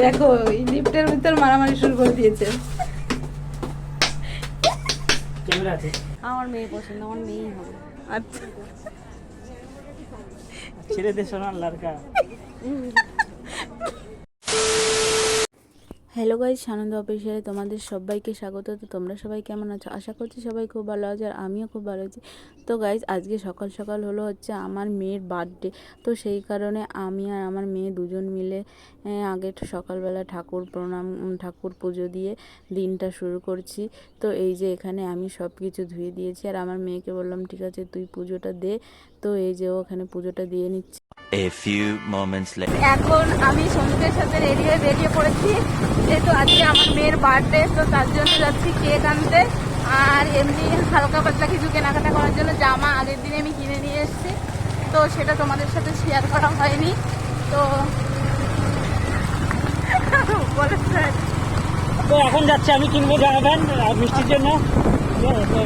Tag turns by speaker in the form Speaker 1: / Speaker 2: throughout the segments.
Speaker 1: দেখো এই লিফটের ভিতর মারামারি শুরু করে দিয়েছে।
Speaker 2: আমার মেয়ে পছন্দ আমার মেয়েই হবে।
Speaker 1: আচ্ছা।
Speaker 3: ছেলেদের সোনার লড়কা
Speaker 1: হ্যালো গাইজ সানন্দ অফিসিয়ালে তোমাদের সবাইকে স্বাগত। তো তোমরা সবাই কেমন আছো? আশা করছি সবাই খুব ভালো আছে আর আমিও খুব ভালো আছি। তো গাইজ আজকে সকাল সকাল হলো হচ্ছে আমার মেয়ের বার্থডে তো সেই কারণে আমি আর আমার মেয়ে দুজন মিলে আগে সকালবেলা ঠাকুর প্রণাম ঠাকুর পুজো দিয়ে দিনটা শুরু করছি। তো এই যে এখানে আমি সব কিছু ধুয়ে দিয়েছি আর আমার মেয়েকে বললাম ঠিক আছে তুই পুজোটা দে। তো এই যে ওখানে পুজোটা দিয়ে নিচ্ছে. এখন আমি সন্দীপের সাথে রেডি হয়ে বেরিয়ে পড়েছি। যেহেতু আজকে আমার মেয়ের বার্থডে তো তার জন্য যাচ্ছি কেক আনতে। আর এমনি হালকা পাতলা কিছু কেনাকাটা করার জন্য জামা আগের দিনে আমি কিনে নিয়ে এসেছি। তো সেটা তোমাদের সাথে শেয়ার করা হয়নি। তো বলে
Speaker 3: তো এখন যাচ্ছে আমি কিনবো জামা প্যান্ট আর মিষ্টির জন্য।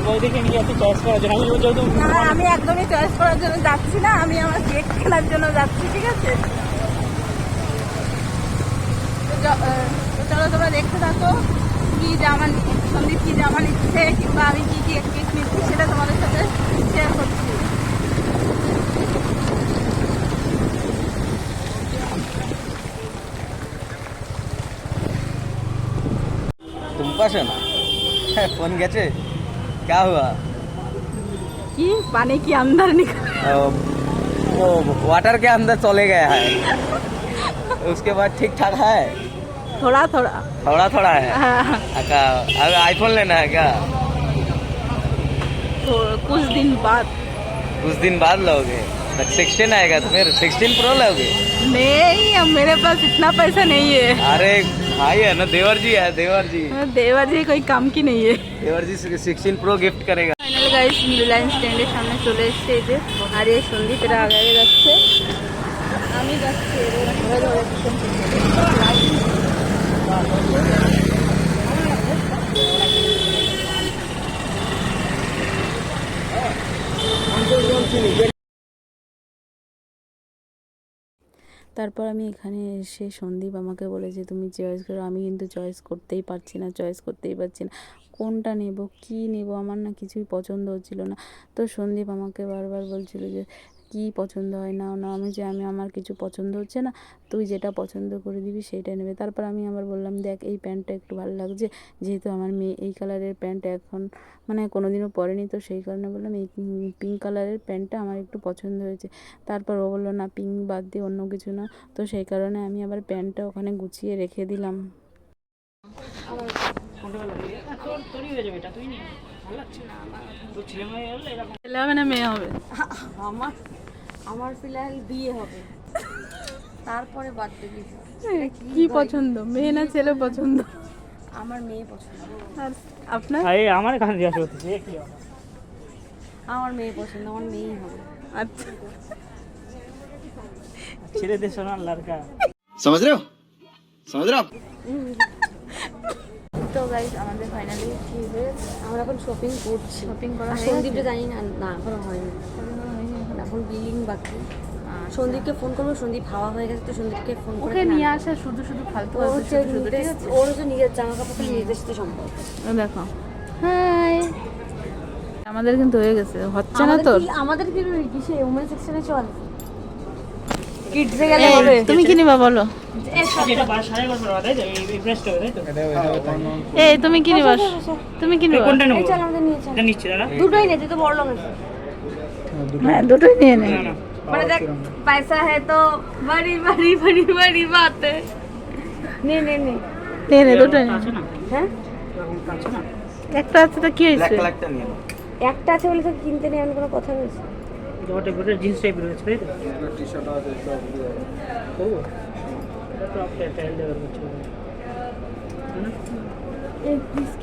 Speaker 3: বৌদিকে নিয়ে যাচ্ছি চয়েস করার জন্য। আমি যেহেতু
Speaker 1: আমি একদমই চয়েস করার জন্য যাচ্ছি না আমি আমার কেক কেনার জন্য যাচ্ছি ঠিক আছে? তো চ- আহ, তো চলো তোমরা দেখতে থাকো কি জামা নি- সন্দীপ কি জামা নিচ্ছে কিংবা আমি কি কি কেক নিচ্ছি সেটা তোমাদের সাথে শেয়ার করছি
Speaker 4: तुम पसंद है फोन कैसे क्या हुआ
Speaker 1: কি পানি কি अंदर निकल
Speaker 4: अ, वो वाटर के अंदर चले गया है उसके बाद ठीक ठाक है
Speaker 1: थोड़ा थोड़ा
Speaker 4: थोड़ा थोड़ा है
Speaker 1: हाँ,
Speaker 4: अच्छा अब आईफोन लेना है क्या
Speaker 1: तो कुछ दिन बाद
Speaker 4: कुछ दिन बाद लोगे सिक्सटीन आएगा तो फिर सिक्सटीन प्रो लोगे
Speaker 1: नहीं अब मेरे पास इतना पैसा नहीं है
Speaker 4: अरे भाई है ना देवर जी है देवर जी
Speaker 1: देवर जी कोई काम की नहीं है
Speaker 4: देवर जी सिक्सटीन प्रो गिफ्ट करेगा
Speaker 1: ফাইনাল গাইস রিলায়েন্স স্ট্যান্ডের সামনে চলে এসছে এই যে আর এই সন্দীপ এরা আগে আগে যাচ্ছে আমি যাচ্ছি তারপর আমি এখানে এসে সন্দীপ আমাকে বলেছে তুমি চয়েস করো। আমি কিন্তু চয়েস করতেই পারছি না চয়েস করতেই পারছি না। কোনটা নেব, কি নেব, আমার না কিছুই পছন্দ হচ্ছিল না। তো সন্দীপ আমাকে বারবার বলছিল যে কি পছন্দ হয় না না, আমি যে, আমি, আমার কিছু পছন্দ হচ্ছে না, তুই যেটা পছন্দ করে দিবি সেইটা নেবে। তারপর আমি আবার বললাম, দেখ, এই প্যান্টটা একটু ভালো লাগছে, যেহেতু আমার মেয়ে এই কালারের প্যান্ট এখন মানে কোনো দিনও পরেনি তো সেই কারণে বললাম, এই পিঙ্ক কালারের প্যান্টটা আমার একটু পছন্দ হয়েছে। তারপর ও বলল, না, পিঙ্ক বাদ দিয়ে অন্য কিছু না। তো সেই কারণে আমি আবার প্যান্টটা ওখানে গুছিয়ে রেখে দিলাম।
Speaker 3: মেয়ে
Speaker 1: হবে
Speaker 2: আমার আমার ফিলহাল বিয়ে হবে তারপরে বার্থডে গিফট
Speaker 1: কি পছন্দ মেয়ে না ছেলে পছন্দ
Speaker 2: আমার মেয়ে পছন্দ
Speaker 1: আর আপনার
Speaker 3: আরে আমার কাছে জিজ্ঞাসা করতেছি এ কি ব্যাপার?
Speaker 2: আমার মেয়ে পছন্দ আমার মেয়েই হবে
Speaker 1: আচ্ছা
Speaker 3: ছেলেদের সোনার লড়কা
Speaker 4: समझ रहे हो समझ रहे हो आप
Speaker 1: তো গাইজ আমাদের ফাইনালি কি হয়েছে
Speaker 2: আমরা এখন শপিং করছি
Speaker 1: শপিং করা
Speaker 2: আর
Speaker 1: হয়ে
Speaker 2: সন্দীপটা
Speaker 1: গেছে?
Speaker 2: জানি না না এখনো হয়নি এখন বিলিং বাকি। সন্দীপকে ফোন করব সন্দীপ হাওয়া হয়ে গেছে তো সন্দীপকে ফোন করে
Speaker 1: ওকে নিয়ে আসা শুধু শুধু ফালতু
Speaker 2: ও হচ্ছে
Speaker 1: শুধু শুধু, ঠিক
Speaker 2: নিজের-
Speaker 1: আছে?
Speaker 2: ওর হচ্ছে নিজের জামা কাপড় নির্দেশিত সম্পর্ক
Speaker 1: ও দেখো। হাই। আমাদের কিন্তু হয়ে গেছে। হচ্ছে না তোর?
Speaker 2: আমাদের কি কিসে ওমেন সেকশনে চল? কিডসে গেলে হবে
Speaker 1: তুমি কি নিবা বলো?
Speaker 3: তো? এই- তো?
Speaker 1: তুমি কি নিবা? তুমি কি নিবা?
Speaker 3: কোনটা নেব?
Speaker 2: এই চল আমাদের নিয়ে চল।
Speaker 3: এটা নিচ্ছি দাদা
Speaker 2: দুটোই নে তুই তো বড় লোক আছিস।
Speaker 1: হ্যাঁ দুটোই নিয়ে নে
Speaker 3: না না
Speaker 2: মানে দেখ পয়সা है तो बड़ी बड़ी बड़ी बड़ी बात है নে নে নে
Speaker 1: নে নে দুটোই নে
Speaker 3: আছে না
Speaker 2: হ্যাঁ
Speaker 3: এরকম আছে না
Speaker 1: একটা আছে তো কি হয়েছে
Speaker 4: ब्लैक कलर नहीं है
Speaker 2: একটা আছে বলে তো কিনতে নেই এমন কোনো কথা রয়েছে
Speaker 3: যেটা ভিতরে জিন্স টাইপের রয়েছে তাই তো করবো এটা তো আপনি ট্রায়াল দেওয়ার করছে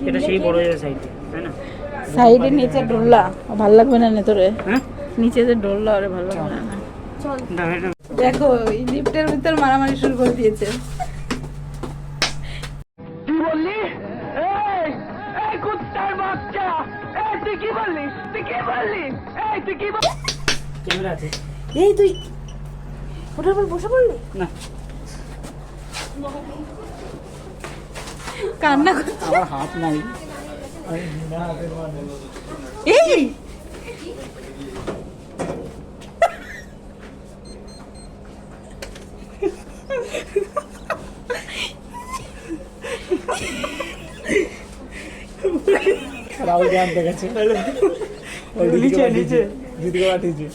Speaker 3: এটা সেই বড় হয়ে সাইডে তাই না
Speaker 1: সাইডের নিচে ডোরলা ভাল লাগবে না নে তোরে
Speaker 3: হ্যাঁ
Speaker 1: নিচে যে ডোরলা আরে ভালো লাগবে না। দেখো এই লিফটের ভিতর মারামারি শুরু করে দিয়েছে।
Speaker 3: ক্যামেরা আছে।
Speaker 2: এই তুই ওটার উপর বসে পড়লি?
Speaker 3: না।
Speaker 1: কান্না করছে।
Speaker 3: আমার হাত নাই।
Speaker 1: এই!
Speaker 3: রাহুল গেছে। নিচে নিচে। দিদিকে পাঠিয়েছে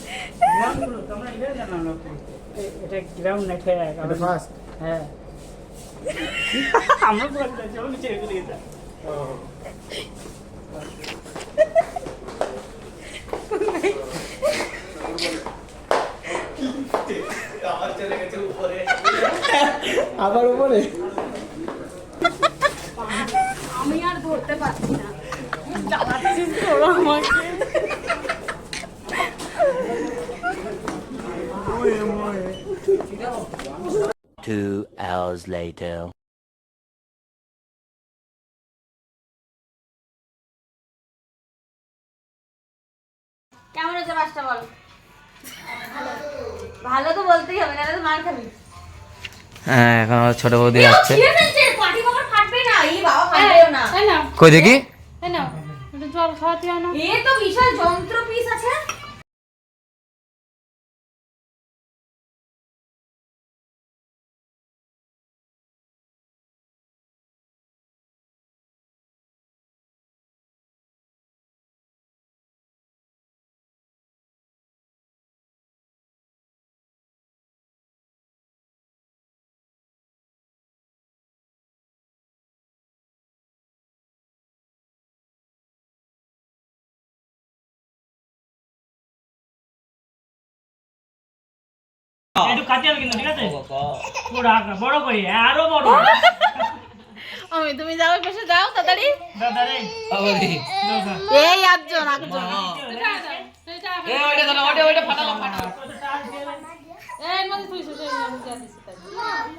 Speaker 3: এটা গ্রাউন্ড না খেয়ে ফার্স্ট হ্যাঁ। আমরা নিচে আবার উপরে।
Speaker 1: আমি আর ধরতে পারছি না। চালাচ্ছিস তোরা আমাকে
Speaker 5: Two hours later.
Speaker 6: কেমন হয়েছে মাছটা বল? ভালো তো বলতেই হবে নাহলে তো মার খাবি।
Speaker 7: হ্যাঁ এখন ছোট বৌদি আসছে।
Speaker 6: ছিঁড়ে ফেলছে
Speaker 7: છ ત્યાંનો
Speaker 6: એ તો વિશાળ જંત્ર પીસ છે.
Speaker 3: একটু কাছে হবে কিন্তু ঠিক আছে পুরো আঁকা বড় করি আরও বড়
Speaker 1: আমি তুমি যাও পাশে যাও তাড়াতাড়ি
Speaker 3: দাদা রে
Speaker 7: বৌদি
Speaker 1: এই একজন একজন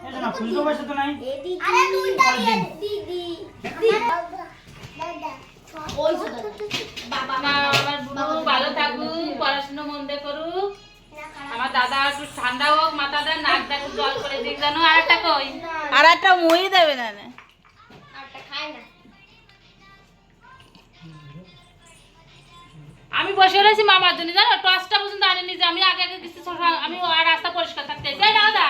Speaker 3: এটা না ফুলকো বসে তো নাই
Speaker 8: আমার দাদা একটু ঠান্ডা হোক মাথাটা নাকটা একটু জল করে দিক জানো আর একটা কই?
Speaker 1: আর একটা মই দেবে না না।
Speaker 8: আমি বসে রয়েছি মামার জন্য। জানো টসটা পর্যন্ত আনেনি যে আমি আগে আগে কিছু আমি আর রাস্তা পরিষ্কার থাকতে চাই। না দাদা।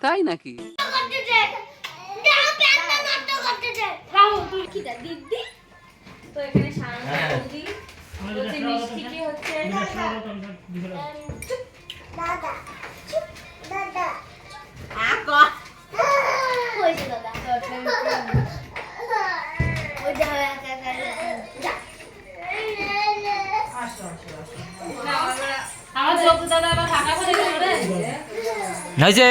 Speaker 7: তাই নাকি?
Speaker 6: তো এখানে সারানো বৌদি বলছে মিষ্টিকে হচ্ছে?
Speaker 8: চোখ দাদা। রে।
Speaker 7: হয়েছে